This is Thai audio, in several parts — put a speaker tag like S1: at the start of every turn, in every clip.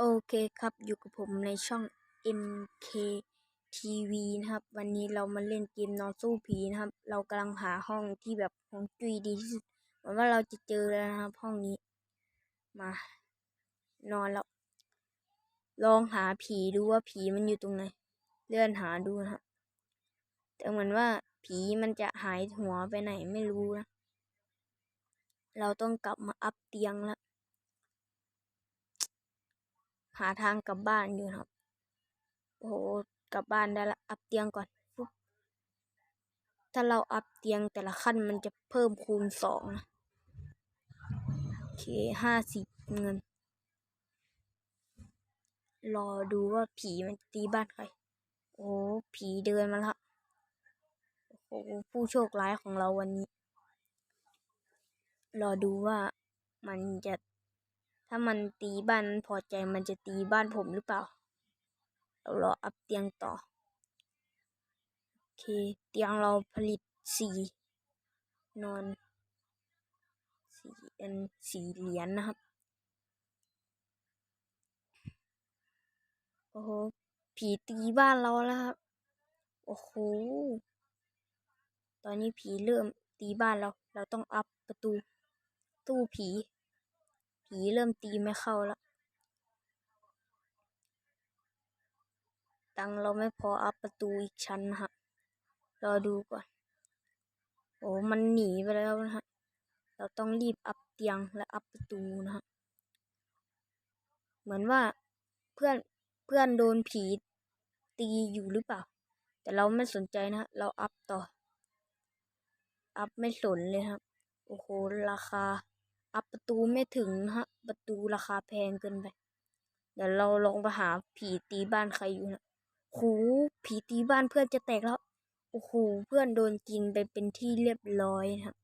S1: โอเคครับอยู่กับผมในช่อง MK TV นะครับ วันนี้เรามาเล่นเกมนอนสู้ผีนะครับ เรากำลังหาห้องที่แบบของจุยดีที่สุดเหวังว่าเราจะเจอแล้วนะครับ ห้องนี้มานอนแล้ว ลองหาผีดูว่าผีมันอยู่ตรงไหน เลื่อนหาดูนะครับแต่เหมือนว่าผีมันจะหายหัวไปไหนไม่รู้นะเราต้องกลับมาอัพเตียงแล้ว หาทางกลับบ้านอยู่ครับ โอ้โหกลับบ้านได้ละอัพเตียงก่อนฟุ๊บถ้าเราอัพเตียงแต่ละขั้นมันจะเพิ่มคูณสองนะโอเคห้าสิบเงิน รอดูว่าผีมันตีบ้านใคร โอ้ผีเดินมาแล้วโอ้โหผู้โชคร้ายของเราวันนี้ รอดูว่ามันจะ ถ้ามันตีบ้านมันพอใจมันจะตีบ้านผมหรือเปล่าเรารออัพเตียงต่อ โอเค เตียงเราผลิตสี่นอนสี่อันสี่เหรียญนะครับ โอ้โห ผีตีบ้านเราแล้วครับ โอ้โห ตอนนี้ผีเริ่มตีบ้านเรา เราต้องอัพประตู ตู้ผี ผีเริ่มตีไม่เข้าแล้ว ตังเราไม่พออัพประตูอีกชั้นนะฮะ รอดูก่อน โอ้มันหนีไปแล้วนะฮะ เราต้องรีบอัพเตียงและอัพประตูนะฮะ เหมือนว่าเพื่อนเพื่อนโดนผีตีอยู่หรือเปล่า แต่เราไม่สนใจนะฮะเราอัพต่อ อัพไม่สนเลยครับ โอ้โห ราคา อัพประตูไม่ถึงฮะ ประตูราคาแพงเกินไป เดี๋ยวเราลองไปหาผีตีบ้านใครอยู่นะโหผีตีบ้านเพื่อนจะแตกแล้ว โอ้โห เพื่อนโดนกินไปเป็นที่เรียบร้อยนะ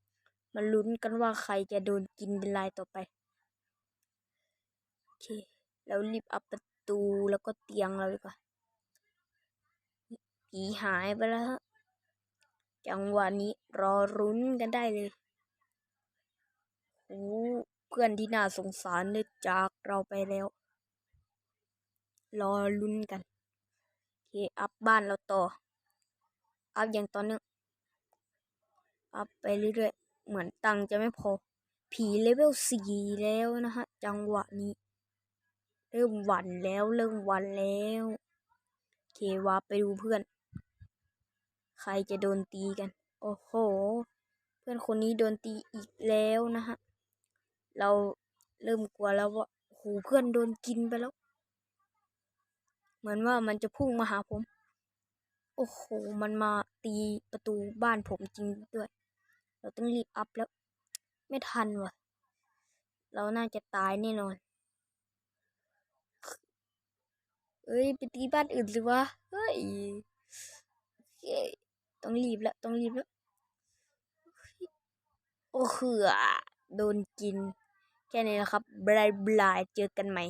S1: มาลุ้นกันว่าใครจะโดนกินเป็นรายต่อไป โอเค แล้วรีบอัพประตูแล้วก็เตียงเราดีกว่า ผีหายไปแล้วฮะ จังหวะนี้รอรุ้นกันได้เลย โอ้เพื่อนที่น่าสงสารได้จากเราไปแล้ว รอลุ้นกันเคอัพบ้านเราต่อ อัพอย่างต่อเนื่องอัพไปเรื่อยๆ เหมือนตังค์จะไม่พอ ผีเลเวลสี่แล้วนะฮะ จังหวะนี้ เริ่มหวันแล้ว เริ่มหวันแล้วเควาไปดูเพื่อน ใครจะโดนตีกัน โอ้โห เพื่อนคนนี้โดนตีอีกแล้วนะฮะ เราเริ่มกลัวแล้วว่าโหเพื่อนโดนกินไปแล้ว เหมือนว่ามันจะพุ่งมาหาผม โอ้โห มันมาตีประตูบ้านผมจริงด้วย เราต้องรีบอัพแล้ว ไม่ทันว่ะ เราน่าจะตายแน่นอนเอ้ยไปตีบ้านอื่นสิวะ เฮ้ยเฮ้ยต้องรีบแล้ว ต้องรีบแล้ว โอ้เหือโดนกิน แค่นี้นะครับบลายบายเจอกันใหม่